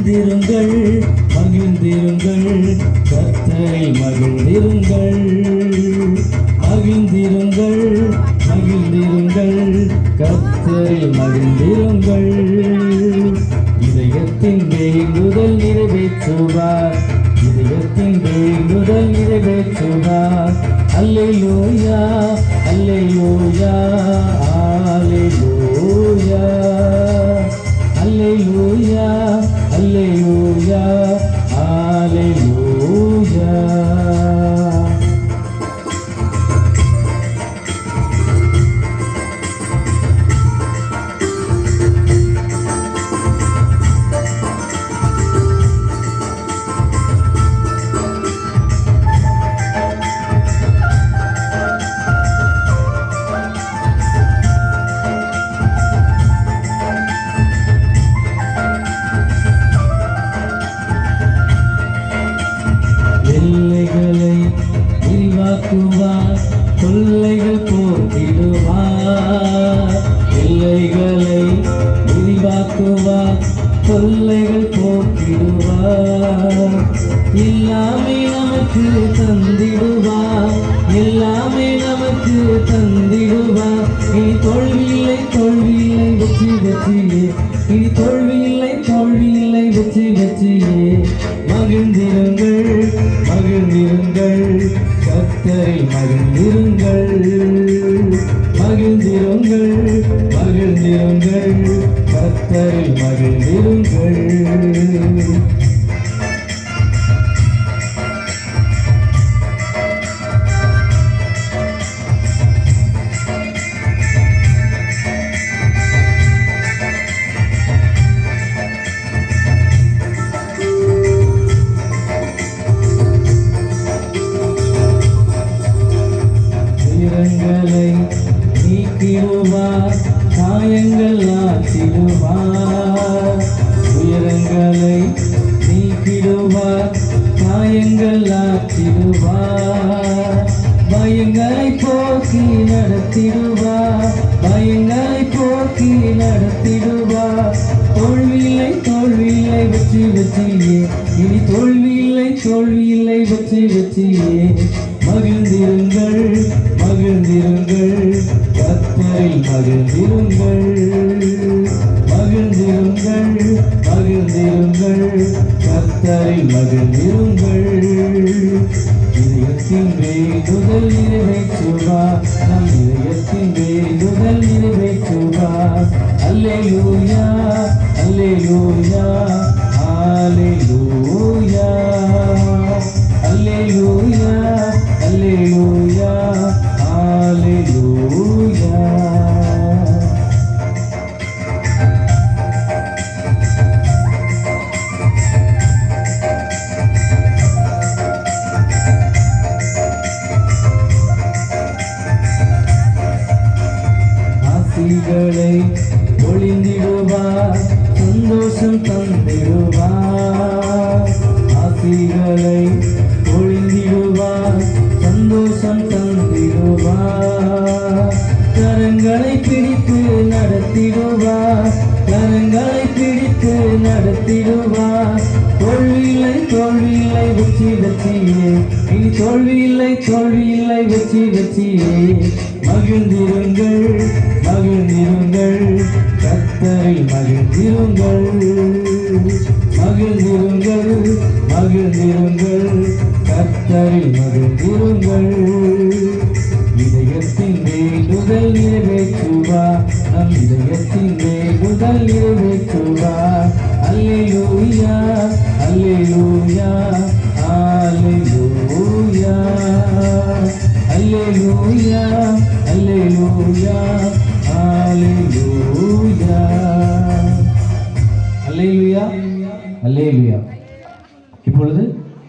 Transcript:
மகிழ்ந்திருங்கள் மகிழ்ந்திருங்கள். கர்த்தரை மகிழ்ந்திருங்கள். மகிழ்ந்திருங்கள் மகிழ்ந்திருங்கள். கர்த்தரை மகிழ்ந்திருங்கள். இதயத்தின் வேங்குதல் நிறைவேற்றுவார். இதயத்தின் வேங்குதல் நிறைவேற்றுவார். அல்லேலூயா அல்லேலூயா அல்லேலூயா விரிவாக்குவார் தொல்லைகள் போக்கிடுவார் எல்லாமே நமக்கு தந்திடுவார் எல்லாமே நமக்கு தந்திடுவார் இனி தோல்வியில்லை தோல்வியில்லை வெற்றி வெற்றியே. இனி தோல்வியில்லை தோல்வியில்லை வெற்றி வெற்றியே. மகிழ்ந்திருங்கள் மகிழ்ந்திருங்கள். கத்தரில் மகிழ்ந்திருங்கள். மகிழ்ந்திருங்கள் மகிழ்ந்திருங்கள். கத்தரில் மகிழ்ந்திருங்கள் நீக்கிடுவார். காயங்கள் ஆற்றிடுவார் உயரங்களை நீக்கிடுவார். காயங்கள் ஆற்றிடுவார் பயங்களை போக்கி நடத்திடுவார். பயங்களை போக்கி நடத்திடுவார். தோல்வியில்லை தோல்வியில்லை வெற்றி வெற்றியே. இனி தோல்வியில்லை தோல்வியில்லை வெற்றி வெற்றியே. மகிழ்ந்திருங்கள் மகிழ்ந்திருங்கள். மகிழ்ந்திருங்கள் மகிழ்ந்திருங்கள் மகிழ்ந்திருங்கள் கத்தரை மகிழ்ந்திருங்கள். இதயத்தின் மேல் முதல் இறைச்சொல் கண்களை ஒளிந்திடுவார். சந்தோஷம் தந்திடுவார் தோல்வியில்லை தோல்வியில்லை வெற்றி வெற்றியே. இனி தோல்வியில்லை தோல்வியில்லை வெற்றி வெற்றியே. மகிழ்ந்திருங்கள் மகிழ்ந்திருங்கள். கத்தரை மகிழ்ந்திருங்கள். மகிழ்ந்திருங்கள் மகிழ்ந்திருங்கள். கத்தரை மகிழ்ந்திருங்கள். இதயத்தின் வேண்டுதல் நிறைவேற்றுவா. நம் இதயத்தின் வேண்டுதல் நிறைவேற்றுவா. அல்லேலூயா. அல்லேலூயா அல்லேலூயா அல்லேலூயா அல்லேலூயா அல்லேலூயா அல்லேலூயா அல்லேலூயா இப்பொழுது